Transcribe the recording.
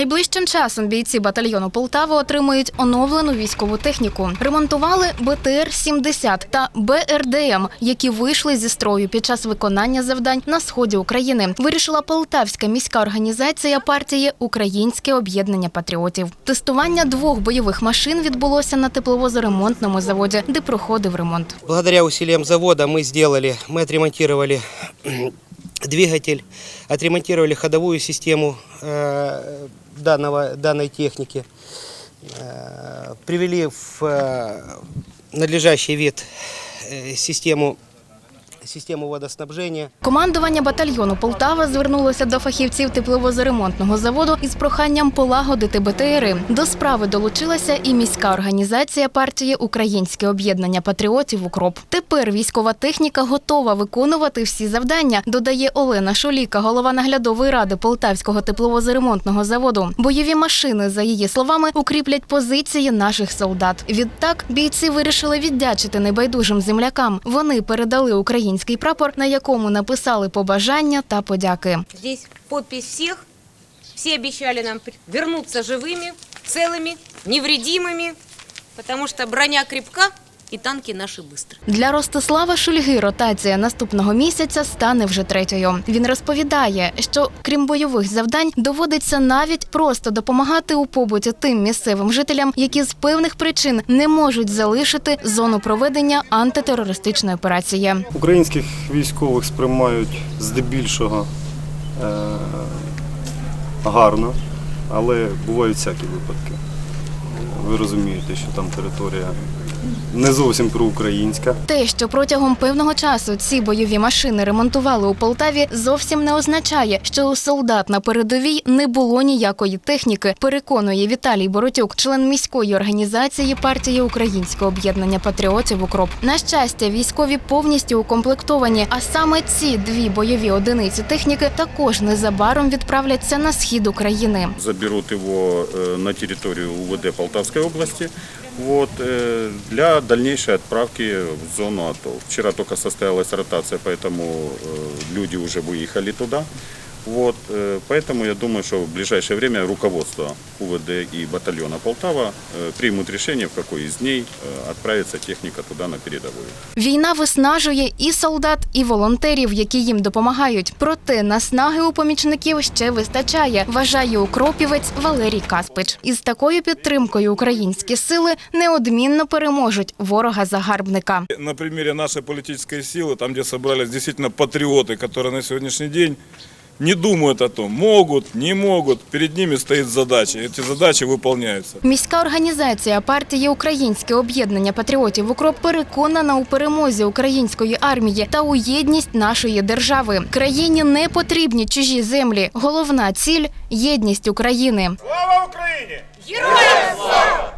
Найближчим часом бійці батальйону Полтава отримують оновлену військову техніку. Ремонтували БТР-70 та БРДМ, які вийшли зі строю під час виконання завдань на сході України. Вирішила Полтавська міська організація партії Українське об'єднання патріотів. Тестування двох бойових машин відбулося на тепловозоремонтному заводі, де проходив ремонт. Благодаря усилиям завода мы сделали, мы отремонтировали двигатель, отремонтировали ходовую систему э, данного, данной техники, э, привели в э, надлежащий вид э, систему, систему водоснабжения. Командування батальйону Полтава звернулося до фахівців тепловозоремонтного заводу із проханням полагодити БТРи. До справи долучилася і міська організація партії Українське об'єднання патріотів Укроп. Тепер військова техніка готова виконувати всі завдання, додає Олена Шоліка, голова наглядової ради Полтавського тепловозоремонтного заводу. Бойові машини, за її словами, укріплять позиції наших солдат. Відтак бійці вирішили віддячити небайдужим землякам. Вони передали український прапор, на якому написали побажання та подяки. Здесь подпись всех. Все обещали нам при- вернуться живыми, целыми, невредимыми, потому что броня крепка и танки наши быстры. Для Ростислава Шульги ротація наступного місяця стане вже третьою. Він розповідає, що крім бойових завдань доводиться навіть просто допомагати у побуті тим місцевим жителям, які з певних причин не можуть залишити зону проведення антитерористичної операції. Українських військових сприймають здебільшого е, гарно, але бувають всякі випадки. Ви розумієте, що там територія не зовсім проукраїнська. Те, що протягом певного часу ці бойові машини ремонтували у Полтаві, зовсім не означає, що у солдат на передовій не було ніякої техніки. Переконує Віталій Боротюк, член міської організації партії Українське об'єднання патріотів Укроп. На щастя, військові повністю укомплектовані. А саме ці дві бойові одиниці техніки також незабаром відправляться на схід України. заберут его э, на территорию УВД Полтавской области вот, э, для дальнейшей отправки в зону АТО. Вчера только состоялась ротация, поэтому э, люди уже выехали туда. Вот, э, поэтому я думаю, что в ближайшее время руководство УВД и батальона Полтава э, примут решение, в какой из дней э, отправится техника туда на передовую. Війна виснажує і солдат, і волонтерів, які їм допомагають. Проте наснаги у помічників ще вистачає, вважає укропівець Валерій Каспич. Із такою підтримкою українські сили неодмінно переможуть ворога-загарбника. На примере нашей политической силы, там, где собрались действительно патриоты, которые на сегодняшний день не думают о том, могут, не могут, перед ними стоит задача. Эти задачи выполняются. Міська організація партії Українське об'єднання патріотів Укроп переконана у перемозі української армії та у єдність нашої держави. Країні не потрібні чужі землі. Головна ціль єдність України. Слава Україні! Героям слава!